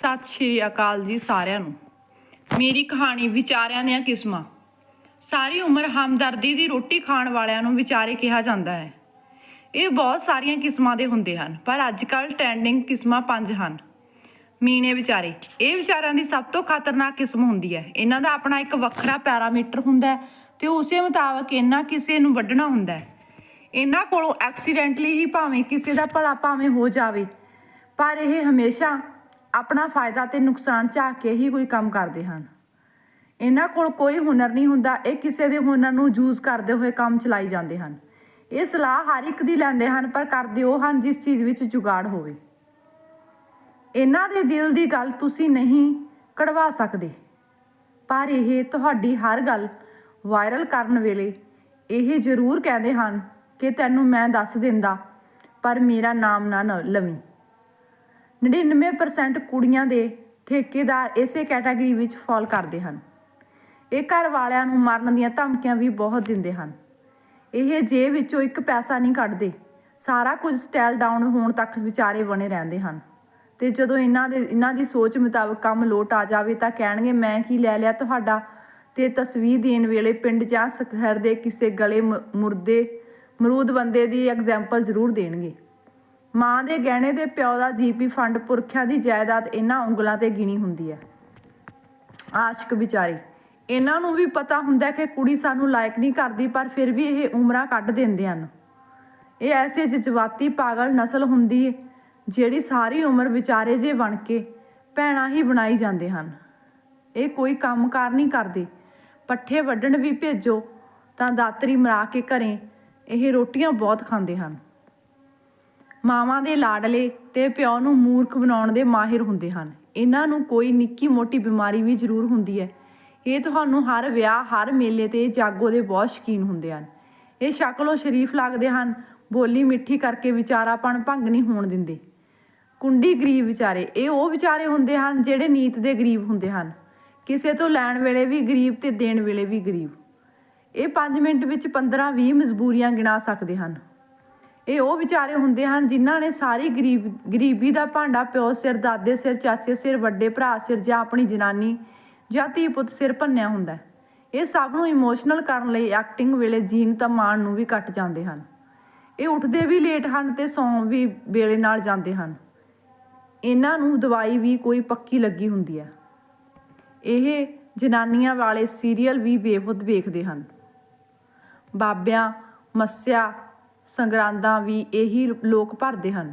ਸਤਿ ਸ਼੍ਰੀ ਅਕਾਲ ਜੀ ਸਾਰਿਆਂ ਨੂੰ। ਮੇਰੀ ਕਹਾਣੀ ਵਿਚਾਰਿਆਂ ਦੀਆਂ ਕਿਸਮਾਂ। ਸਾਰੀ ਉਮਰ ਹਮਦਰਦੀ ਦੀ ਰੋਟੀ ਖਾਣ ਵਾਲਿਆਂ ਨੂੰ ਵਿਚਾਰੇ ਕਿਹਾ ਜਾਂਦਾ ਹੈ। ਇਹ ਬਹੁਤ ਸਾਰੀਆਂ ਕਿਸਮਾਂ ਦੇ ਹੁੰਦੇ ਹਨ, ਪਰ ਅੱਜ ਕੱਲ ਟ੍ਰੈਂਡਿੰਗ ਕਿਸਮਾਂ ਪੰਜ ਹਨ। ਮੀਣੇ ਵਿਚਾਰੇ, ਇਹ ਵਿਚਾਰਿਆਂ ਦੀ ਸਭ ਤੋਂ ਖਤਰਨਾਕ ਕਿਸਮ ਹੁੰਦੀ ਹੈ। ਇਹਨਾਂ ਦਾ ਆਪਣਾ ਇੱਕ ਵੱਖਰਾ ਪੈਰਾਮੀਟਰ ਹੁੰਦਾ ਹੈ ਤੇ ਉਸੇ ਮੁਤਾਬਕ ਇਹਨਾਂ ਕਿਸੇ ਨੂੰ ਵੱਢਣਾ ਹੁੰਦਾ ਹੈ। ਇਹਨਾਂ ਕੋਲੋਂ ਐਕਸੀਡੈਂਟਲੀ ਹੀ ਭਾਵੇਂ ਕਿਸੇ ਦਾ ਭਲਾ ਭਾਵੇਂ ਹੋ ਜਾਵੇ, ਪਰ ਇਹ ਹਮੇਸ਼ਾ ਆਪਣਾ ਫਾਇਦਾ ਤੇ ਨੁਕਸਾਨ ਝਾਕ ਕੇ ਹੀ ਕੋਈ ਕੰਮ ਕਰਦੇ ਹਨ। ਇਹਨਾਂ ਕੋਲ ਕੋਈ ਹੁਨਰ ਨਹੀਂ ਹੁੰਦਾ, ਇਹ ਕਿਸੇ ਦੇ ਹੁਨਰ ਨੂੰ ਯੂਜ਼ ਕਰਦੇ ਹੋਏ ਕੰਮ ਚਲਾਈ ਜਾਂਦੇ ਹਨ। ਇਹ ਸਲਾਹ ਹਰ ਇੱਕ ਦੀ ਲੈਂਦੇ ਹਨ, ਪਰ ਕਰਦੇ ਉਹ ਹਨ ਜਿਸ ਚੀਜ਼ ਵਿੱਚ ਜੁਗਾੜ ਹੋਵੇ। ਇਹਨਾਂ ਦੇ ਦਿਲ ਦੀ ਗੱਲ ਤੁਸੀਂ ਨਹੀਂ ਕਢਵਾ ਸਕਦੇ। ਪਰ ਇਹ ਤੁਹਾਡੀ ਹਰ ਗੱਲ ਵਾਇਰਲ ਕਰਨ ਵੇਲੇ ਇਹ ਜ਼ਰੂਰ ਕਹਿੰਦੇ ਹਨ ਕਿ ਤੈਨੂੰ ਮੈਂ ਦੱਸ ਦਿੰਦਾ, ਪਰ ਮੇਰਾ ਨਾਮ ਨਾ ਨ- ਲਵੀਂ। 99% ਕੁੜੀਆਂ ਦੇ ਠੇਕੇਦਾਰ ਇਸੇ ਕੈਟਾਗਰੀ ਵਿੱਚ ਫਾਲ ਕਰਦੇ ਹਨ। ਇਹ ਘਰ ਵਾਲਿਆਂ ਨੂੰ ਮਾਰਨ ਦੀਆਂ ਧਮਕੀਆਂ ਵੀ ਬਹੁਤ ਦਿੰਦੇ ਹਨ। ਇਹ ਜੇਬ ਵਿੱਚੋਂ ਇੱਕ ਪੈਸਾ ਨਹੀਂ ਕੱਢਦੇ। ਸਾਰਾ ਕੁਝ ਸਟੈਲ ਡਾਊਨ ਹੋਣ ਤੱਕ ਵਿਚਾਰੇ ਬਣੇ ਰਹਿੰਦੇ ਹਨ। ਤੇ ਜਦੋਂ ਇਹਨਾਂ ਦੇ ਇਹਨਾਂ ਦੀ ਸੋਚ ਮੁਤਾਬਕ ਕੰਮ ਲੋਟ ਆ ਜਾਵੇ ਤਾਂ ਕਹਿਣਗੇ, ਮੈਂ ਕੀ ਲੈ ਲਿਆ ਤੁਹਾਡਾ? ਤੇ ਤਸਵੀਰ ਦੇਣ ਵੇਲੇ ਪਿੰਡ ਜਾਂ ਸ਼ਹਿਰ ਦੇ ਕਿਸੇ ਗਲੇ ਮ- ਮੁਰਦੇ ਮਰੂਦ ਬੰਦੇ ਦੀ ਐਗਜ਼ਾਮਪਲ ਜ਼ਰੂਰ ਦੇਣਗੇ। ਮਾਂ ਦੇ ਗਹਿਣੇ ਦੇ ਪਿਓ ਦਾ ਜੀਪੀ ਫੰਡ ਪੁਰਖਿਆਂ ਦੀ ਜਾਇਦਾਦ ਇਹਨਾਂ ਉਂਗਲਾਂ ਤੇ ਗਿਣੀ ਹੁੰਦੀ ਹੈ। ਆਸ਼ਕ ਵਿਚਾਰੇ, ਇਹਨਾਂ ਨੂੰ ਵੀ ਪਤਾ ਹੁੰਦਾ ਕਿ ਕੁੜੀ ਸਾਨੂੰ ਲਾਇਕ ਨਹੀਂ ਕਰਦੀ, ਪਰ ਫਿਰ ਵੀ ਇਹ ਉਮਰਾਂ ਕੱਢ ਦਿੰਦੇ ਹਨ। ਇਹ ਐਸੇ ਜਜ਼ਬਾਤੀ ਪਾਗਲ ਨਸਲ ਹੁੰਦੀ ਹੈ ਜਿਹੜੀ ਸਾਰੀ ਉਮਰ ਵਿਚਾਰੇ ਜੇ ਬਣ ਕੇ ਭੈਣਾਂ ਹੀ ਬਣਾਈ ਜਾਂਦੇ ਹਨ। ਇਹ ਕੋਈ ਕੰਮਕਾਰ ਨਹੀਂ ਕਰਦੇ। ਪੱਠੇ ਵੱਢਣ ਵੀ ਭੇਜੋ ਤਾਂ ਦਾਤਰੀ ਮਰਾ ਕੇ ਘਰੇ ਇਹ ਰੋਟੀਆਂ ਬਹੁਤ ਖਾਂਦੇ ਹਨ। ਮਾਵਾਂ ਦੇ ਲਾਡਲੇ ਤੇ ਪਿਓ ਨੂੰ ਮੂਰਖ ਬਣਾਉਣ ਦੇ ਮਾਹਿਰ ਹੁੰਦੇ ਹਨ। ਇਹਨਾਂ ਨੂੰ ਕੋਈ ਨਿੱਕੀ ਮੋਟੀ ਬਿਮਾਰੀ ਵੀ ਜ਼ਰੂਰ ਹੁੰਦੀ ਹੈ। ਇਹ ਤੁਹਾਨੂੰ ਹਰ ਵਿਆਹ, ਹਰ ਮੇਲੇ ਤੇ ਜਾਗੋ ਦੇ ਬਹੁਤ ਸ਼ੌਕੀਨ ਹੁੰਦੇ ਹਨ। ਇਹ ਸ਼ਕਲੋਂ ਸ਼ਰੀਫ ਲੱਗਦੇ ਹਨ। ਬੋਲੀ ਮਿੱਠੀ ਕਰਕੇ ਵਿਚਾਰਾਪਣ ਭੰਗ ਨਹੀਂ ਹੋਣ ਦਿੰਦੇ। ਕੁੰਡੀ ਗਰੀਬ ਵਿਚਾਰੇ, ਇਹ ਉਹ ਵਿਚਾਰੇ ਹੁੰਦੇ ਹਨ ਜਿਹੜੇ ਨੀਤ ਦੇ ਗਰੀਬ ਹੁੰਦੇ ਹਨ। ਕਿਸੇ ਤੋਂ ਲੈਣ ਵੇਲੇ ਵੀ ਗਰੀਬ ਤੇ ਦੇਣ ਵੇਲੇ ਵੀ ਗਰੀਬ। ਇਹ 5 ਮਿੰਟ ਵਿੱਚ 15-20 ਮਜਬੂਰੀਆਂ ਗਿਣਾ ਸਕਦੇ ਹਨ। ਇਹ ਉਹ ਵਿਚਾਰੇ ਹੁੰਦੇ ਹਨ ਜਿਨ੍ਹਾਂ ਨੇ ਸਾਰੀ ਗਰੀਬ, ਗਰੀਬੀ ਦਾ ਭਾਂਡਾ ਪਿਓ ਸਿਰ, ਦਾਦੇ ਸਿਰ, ਚਾਚੇ ਸਿਰ, ਵੱਡੇ ਭਰਾ ਸਿਰ ਜਾਂ ਆਪਣੀ ਜਨਾਨੀ ਜਾਂ ਧੀ ਪੁੱਤ ਸਿਰ ਭੰਨਿਆ ਹੁੰਦਾ ਇਹ ਸਭ ਨੂੰ ਇਮੋਸ਼ਨਲ ਕਰਨ ਲਈ ਐਕਟਿੰਗ ਵੇਲੇ ਜੀਨ ਤਾਂ ਮਾਣ ਨੂੰ ਵੀ ਕੱਟ ਜਾਂਦੇ ਹਨ। ਇਹ ਉੱਠਦੇ ਵੀ ਲੇਟ ਹਨ ਤੇ ਸੌਂ ਵੀ ਵੇਲੇ ਨਾਲ ਜਾਂਦੇ ਹਨ। ਇਹਨਾਂ ਨੂੰ ਦਵਾਈ ਵੀ ਕੋਈ ਪੱਕੀ ਲੱਗੀ ਹੁੰਦੀ ਹੈ। ਇਹ ਜਨਾਨੀਆਂ ਵਾਲੇ ਸੀਰੀਅਲ ਵੀ ਬੇਖੁਦ ਵੇਖਦੇ ਹਨ। ਬਾਬਿਆਂ, ਮੱਸਿਆ ਸੰਗਰਾਂਦਾਂ ਵੀ ਇਹੀ ਲੋਕ ਭਰਦੇ ਹਨ।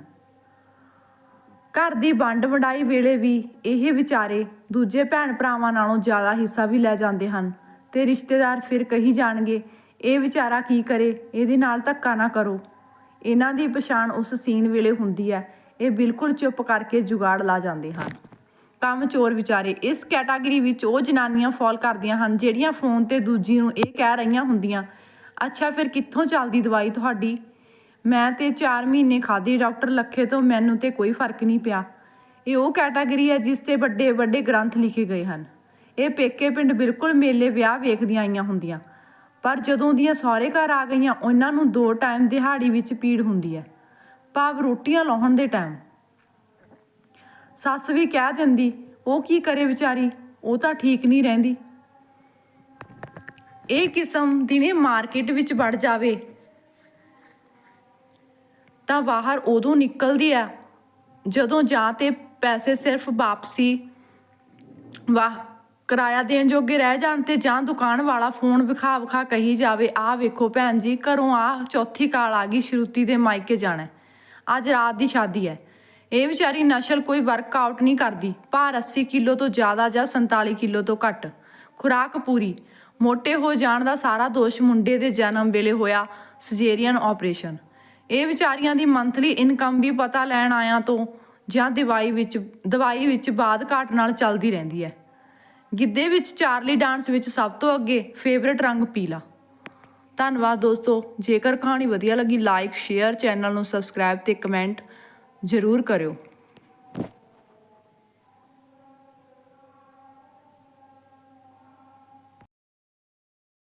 ਘਰ ਦੀ ਵੰਡ ਵੰਡਾਈ ਵੇਲੇ ਵੀ ਇਹ ਵਿਚਾਰੇ ਦੂਜੇ ਭੈਣ ਭਰਾਵਾਂ ਨਾਲੋਂ ਜ਼ਿਆਦਾ ਹਿੱਸਾ ਵੀ ਲੈ ਜਾਂਦੇ ਹਨ ਤੇ ਰਿਸ਼ਤੇਦਾਰ ਫਿਰ ਕਹੀ ਜਾਣਗੇ, ਇਹ ਵਿਚਾਰਾ ਕੀ ਕਰੇ? ਇਹਦੇ ਨਾਲ ਧੱਕਾ ਨਾ ਕਰੋ। ਇਹਨਾਂ ਦੀ ਪਛਾਣ ਉਸ ਸੀਨ ਵੇਲੇ ਹੁੰਦੀ ਹੈ। ਇਹ ਬਿਲਕੁਲ ਚੁੱਪ ਕਰਕੇ ਜੁਗਾੜ ਲਾ ਜਾਂਦੇ ਹਨ। ਕੰਮ ਚੋਰ ਵਿਚਾਰੇ ਇਸ ਕੈਟਾਗਰੀ ਵਿੱਚ ਉਹ ਜਨਾਨੀਆਂ ਫਾਲ ਕਰਦੀਆਂ ਹਨ ਜਿਹੜੀਆਂ ਫੋਨ ਤੇ ਦੂਜੀ ਨੂੰ ਇਹ ਕਹਿ ਰਹੀਆਂ ਹੁੰਦੀਆਂ ਅੱਛਾ, ਫਿਰ ਕਿੱਥੋਂ ਚੱਲਦੀ ਦਵਾਈ ਤੁਹਾਡੀ? ਮੈਂ ਤੇ 4 ਮਹੀਨੇ ਖਾਧੀ, ਡਾਕਟਰ ਲੱਖੇ ਤੋਂ ਮੈਨੂੰ ਤੇ ਕੋਈ ਫ਼ਰਕ ਨਹੀਂ ਪਿਆ। ਇਹ ਉਹ ਕੈਟਾਗਰੀ ਹੈ ਜਿਸ ਤੇ ਵੱਡੇ ਵੱਡੇ ਗ੍ਰੰਥ ਲਿਖੇ ਗਏ ਹਨ। ਇਹ ਪੇਕੇ ਪਿੰਡ ਬਿਲਕੁਲ ਮੇਲੇ ਵਿਆਹ ਵੇਖਦੀਆਂ ਆਈਆਂ ਹੁੰਦੀਆਂ। ਪਰ ਜਦੋਂ ਦੀਆਂ ਸਹੁਰੇ ਘਰ ਆ ਗਈਆਂ, ਉਹਨਾਂ ਨੂੰ ਦੋ ਟਾਈਮ ਦਿਹਾੜੀ ਵਿੱਚ ਪੀੜ ਹੁੰਦੀ ਹੈ। ਭਾਵ ਰੋਟੀਆਂ ਲਾਉਣ ਦੇ ਟਾਈਮ। ਸੱਸ ਵੀ ਕਹਿ ਦਿੰਦੀ, ਉਹ ਕੀ ਕਰੇ ਵਿਚਾਰੀ? ਉਹ ਤਾਂ ਠੀਕ ਨਹੀਂ ਰਹਿੰਦੀ। ਇਹ ਕਿਸਮ ਦਿਨੇ ਮਾਰਕੀਟ ਵਿੱਚ ਵੜ ਜਾਵੇ। ਤਾਂ ਬਾਹਰ ਉਦੋਂ ਨਿਕਲਦੀ ਆ, ਜਦੋਂ ਜਾਂ ਤੇ ਪੈਸੇ ਸਿਰਫ ਵਾਪਸੀ, ਵਾਹ, ਕਿਰਾਇਆ ਦੇਣ ਜੋਗੇ ਰਹਿ ਜਾਣ ਤੇ ਜਾਂ ਦੁਕਾਨ ਵਾਲਾ ਫੋਨ ਵਿਖਾ ਵਿਖਾ ਕਹੀ ਜਾਵੇ ਆਹ ਵੇਖੋ ਭੈਣ ਜੀ, ਘਰੋਂ ਆ, ਚੌਥੀ ਕਾਲ ਆ ਗਈ, ਸ਼ਰੂਤੀ ਦੇ ਮਾਇਕੇ ਜਾਣਾ ਅੱਜ ਰਾਤ ਦੀ ਸ਼ਾਦੀ ਹੈ। ਇਹ ਵਿਚਾਰੀ ਨਸ਼ਲ ਕੋਈ ਵਰਕਆਊਟ ਨਹੀਂ ਕਰਦੀ, ਭਾਰ 80 ਕਿਲੋ ਤੋਂ ਜ਼ਿਆਦਾ ਜਾਂ 47 ਕਿਲੋ ਤੋਂ ਘੱਟ। ਖੁਰਾਕ ਪੂਰੀ ਮੋਟੇ ਹੋ ਜਾਣ ਦਾ ਸਾਰਾ ਦੋਸ਼ ਮੁੰਡੇ ਦੇ ਜਨਮ ਵੇਲੇ ਹੋਇਆ ਸਜੇਰੀਅਨ ਆਪਰੇਸ਼ਨ ਇਹ ਵਿਚਾਰੀਆਂ ਦੀ ਮੰਥਲੀ ਇਨਕਮ ਵੀ ਪਤਾ ਲੈਣ ਆਇਆ ਤੋਂ ਜਾਂ ਦਵਾਈ ਵਿੱਚ ਦਵਾਈ ਵਿੱਚ ਬਾਦ ਘਾਟ ਨਾਲ ਚੱਲਦੀ ਰਹਿੰਦੀ ਹੈ। ਗਿੱਧੇ ਵਿੱਚ ਚਾਰਲੀ ਡਾਂਸ ਵਿੱਚ ਸਭ ਤੋਂ ਅੱਗੇ ਫੇਵਰਿਟ ਰੰਗ ਪੀਲਾ। ਧੰਨਵਾਦ ਦੋਸਤੋ, ਜੇਕਰ ਕਹਾਣੀ ਵਧੀਆ ਲੱਗੀ ਲਾਈਕ ਸ਼ੇਅਰ ਚੈਨਲ ਨੂੰ ਸਬਸਕ੍ਰਾਈਬ ਤੇ ਕਮੈਂਟ ਜ਼ਰੂਰ ਕਰਿਓ।